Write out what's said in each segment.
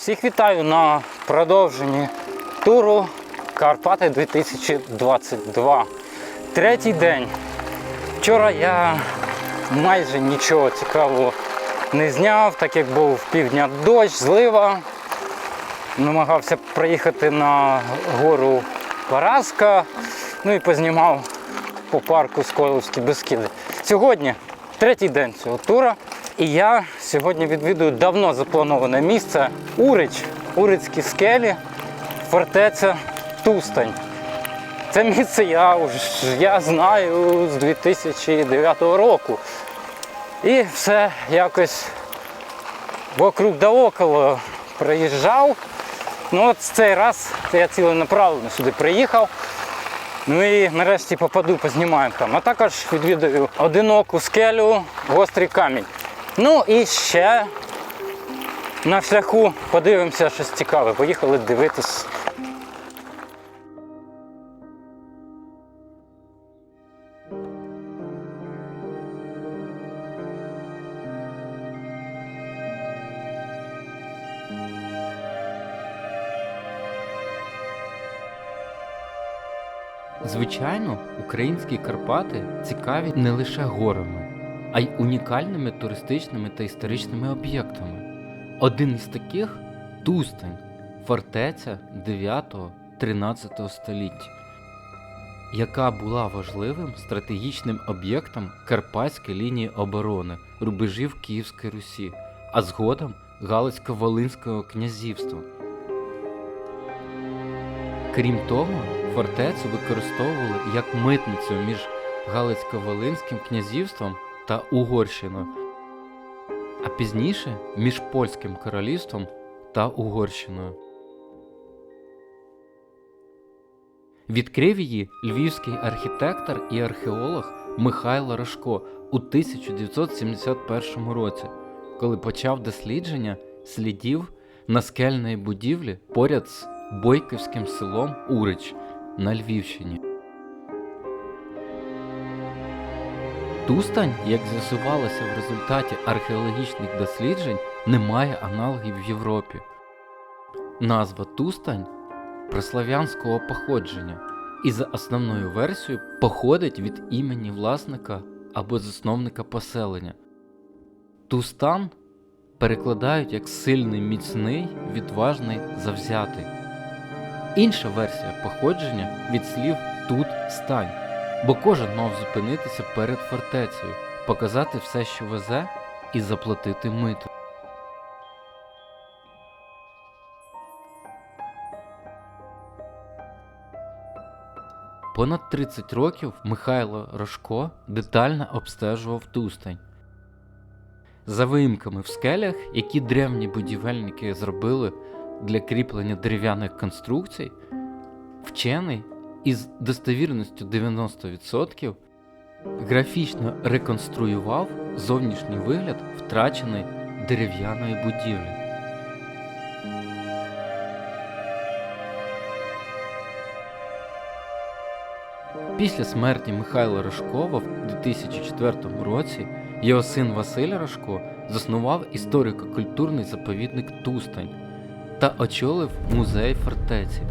Всіх вітаю на продовженні туру Карпати 2022. Третій день. Вчора я майже нічого цікавого не зняв, так як був півдня дощ, злива. Намагався проїхати на гору Параска, ну і познімав по парку Скойловські Бескіди. Сьогодні третій день цього тура. І я сьогодні відвідую давно заплановане місце Урич, Урицькі скелі, фортеця Тустань. Це місце я, я знаю з 2009 року. І все якось вокруг да около приїжджав. Ну от цей раз я ціленаправленно сюди приїхав. Ну і нарешті попаду, познімаємо там. А також відвідаю одиноку скелю, гострий камінь. Ну і ще на шляху подивимося щось цікаве. Поїхали дивитись. Звичайно, українські Карпати цікаві не лише горами, а й унікальними туристичними та історичними об'єктами. Один із таких Тустань, фортеця 9-13 століття, яка була важливим стратегічним об'єктом Карпатської лінії оборони рубежів Київської Русі, а згодом Галицько-Волинського князівства. Крім того, фортецю використовували як митницю між Галицько-Волинським князівством та Угорщиною, а пізніше між Польським королівством та Угорщиною. Відкрив її львівський архітектор і археолог Михайло Рожко у 1971 році, коли почав дослідження слідів наскельної будівлі поряд з Бойківським селом Урич на Львівщині. Тустань, як з'ясувалося в результаті археологічних досліджень, не має аналогів в Європі. Назва Тустань прослав'янського походження і за основною версією походить від імені власника або засновника поселення. Тустан перекладають як сильний, міцний, відважний, завзятий. Інша версія походження від слів тут стань, бо кожен мав зупинитися перед фортецею, показати все, що везе, і заплатити мито. Понад 30 років Михайло Рожко детально обстежував Тустань. За виїмками в скелях, які древні будівельники зробили для кріплення дерев'яних конструкцій, вчений із достовірністю 90% графічно реконструював зовнішній вигляд втраченої дерев'яної будівлі. Після смерті Михайла Рожкова в 2004 році його син Василь Рожко заснував історико-культурний заповідник Тустань та очолив музей фортеці.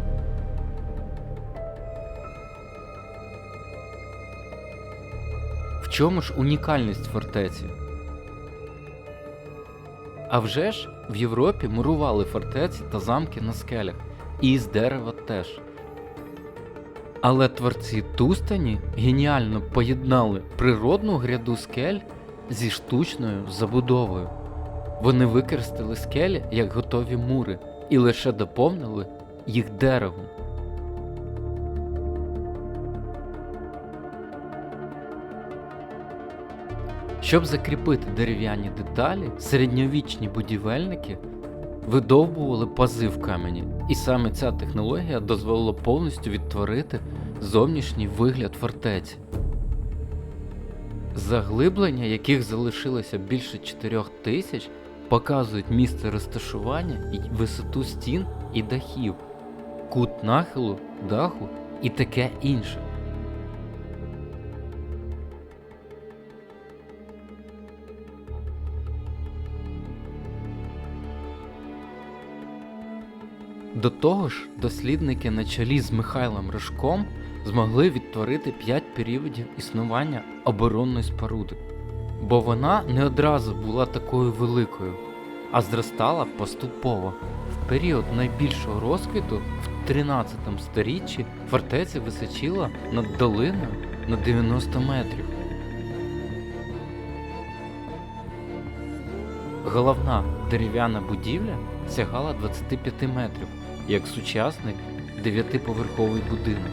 Чому ж унікальність фортеці? А вже ж в Європі мурували фортеці та замки на скелях, і з дерева теж. Але творці Тустані геніально поєднали природну гряду скель зі штучною забудовою. Вони використали скелі як готові мури і лише доповнили їх деревом. Щоб закріпити дерев'яні деталі, середньовічні будівельники видовбували пази в камені, і саме ця технологія дозволила повністю відтворити зовнішній вигляд фортеці. Заглиблення, яких залишилося більше 4 тисяч, показують місце розташування і висоту стін і дахів, кут нахилу, даху і таке інше. До того ж, дослідники на чолі з Михайлом Рожком змогли відтворити 5 періодів існування оборонної споруди, бо вона не одразу була такою великою, а зростала поступово. В період найбільшого розквіту в 13 сторіччі фортеця височила над долиною на 90 метрів. Головна дерев'яна будівля сягала 25 метрів, як сучасний дев'ятиповерховий будинок.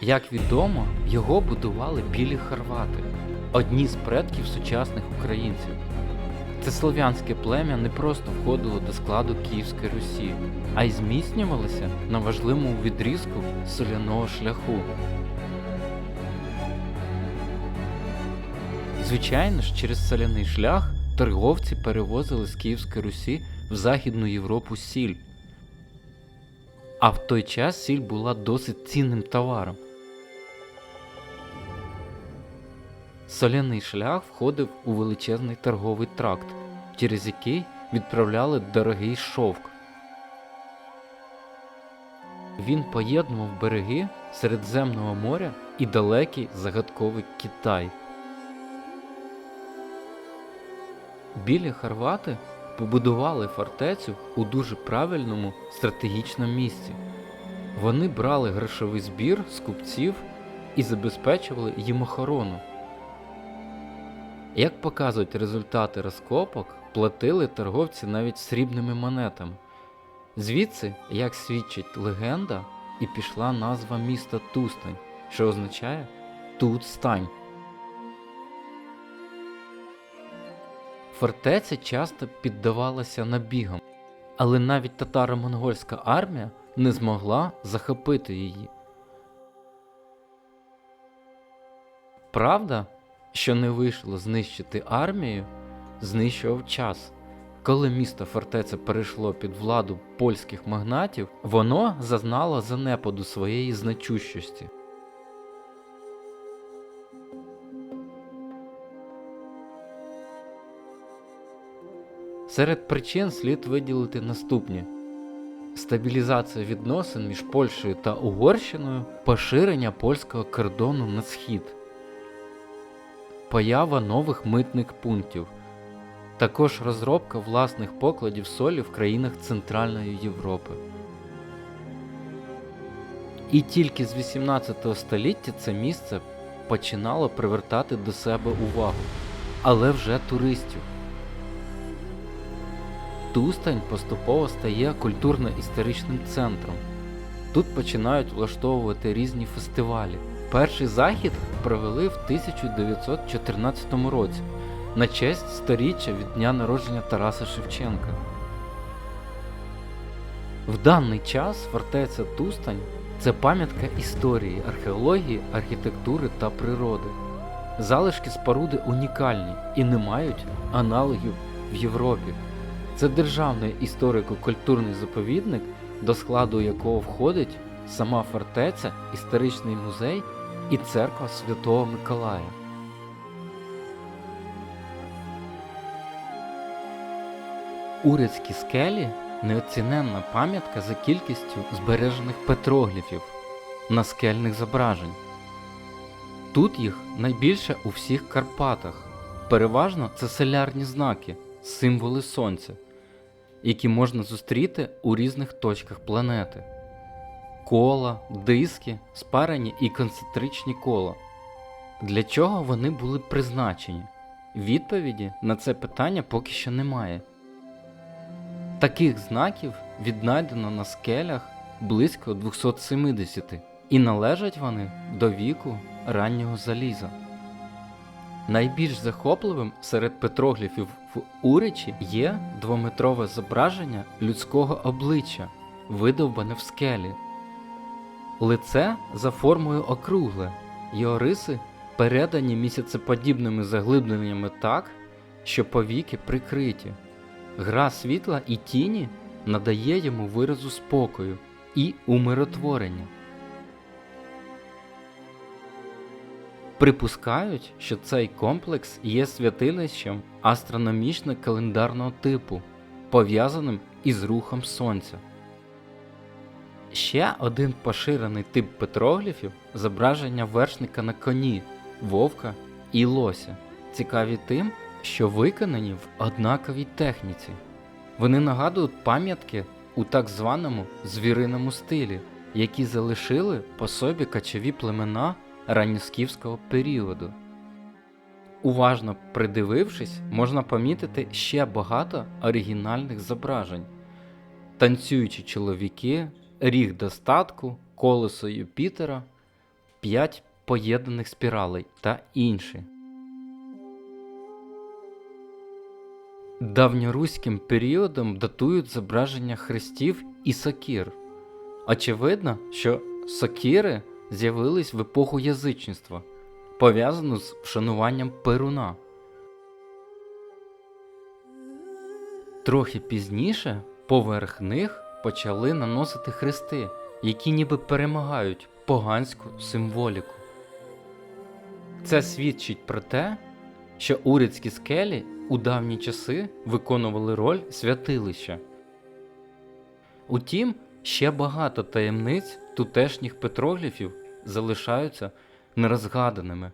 Як відомо, його будували білі хорвати, одні з предків сучасних українців. Це слов'янське плем'я не просто входило до складу Київської Русі, а й зміцнювалося на важливому відрізку соляного шляху. Звичайно ж, через соляний шлях торговці перевозили з Київської Русі в Західну Європу сіль. А в той час сіль була досить цінним товаром. Соляний шлях входив у величезний торговий тракт, через який відправляли дорогий шовк. Він поєднував береги Середземного моря і далекий загадковий Китай. Білі хорвати побудували фортецю у дуже правильному стратегічному місці. Вони брали грошовий збір з купців і забезпечували їм охорону. Як показують результати розкопок, платили торговці навіть срібними монетами. Звідси, як свідчить легенда, і пішла назва міста Тустань, що означає тут стань. Фортеця часто піддавалася набігам, але навіть татаро-монгольська армія не змогла захопити її. Правда, що не вийшло знищити армію, знищував час. Коли місто фортеця перейшло під владу польських магнатів, воно зазнало занепаду своєї значущості. Серед причин слід виділити наступні: стабілізація відносин між Польщею та Угорщиною, поширення польського кордону на схід, поява нових митних пунктів, також розробка власних покладів солі в країнах Центральної Європи. І тільки з 18 століття це місце починало привертати до себе увагу, але вже туристів. Тустань поступово стає культурно-історичним центром. Тут починають влаштовувати різні фестивалі. Перший захід провели в 1914 році на честь сторіччя від дня народження Тараса Шевченка. В даний час фортеця Тустань це пам'ятка історії, археології, архітектури та природи. Залишки споруди унікальні і не мають аналогів в Європі. Це державний історико-культурний заповідник, до складу якого входить сама фортеця, історичний музей і церква Святого Миколая. Урядські скелі неоціненна пам'ятка за кількістю збережених петрогліфів наскельних зображень. Тут їх найбільше у всіх Карпатах. Переважно це селярні знаки, символи сонця, які можна зустріти у різних точках планети. Кола, диски, спарені і концентричні кола. Для чого вони були призначені? Відповіді на це питання поки що немає. Таких знаків віднайдено на скелях близько 270, і належать вони до віку раннього заліза. Найбільш захопливим серед петрогліфів в Уричі є двометрове зображення людського обличчя, видовбане в скелі. Лице за формою округле, його риси передані місяцеподібними заглибленнями так, що повіки прикриті. Гра світла і тіні надає йому виразу спокою і умиротворення. Припускають, що цей комплекс є святилищем астрономічно-календарного типу, пов'язаним із рухом Сонця. Ще один поширений тип петрогліфів зображення вершника на коні, вовка і лося, цікаві тим, що виконані в однаковій техніці. Вони нагадують пам'ятки у так званому звіриному стилі, які залишили по собі кочові племена ранньоскіфського періоду. Уважно придивившись, можна помітити ще багато оригінальних зображень: танцюючі чоловіки, ріг достатку, колесо Юпітера, п'ять поєднаних спіралей та інші. Давньоруським періодом датують зображення хрестів і сокир. Очевидно, що сокири з'явились в епоху язичництва, пов'язану з вшануванням Перуна. Трохи пізніше поверх них почали наносити хрести, які ніби перемагають поганську символіку. Це свідчить про те, що урицькі скелі у давні часи виконували роль святилища. Утім, ще багато таємниць тутешніх петрогліфів залишаються нерозгаданими.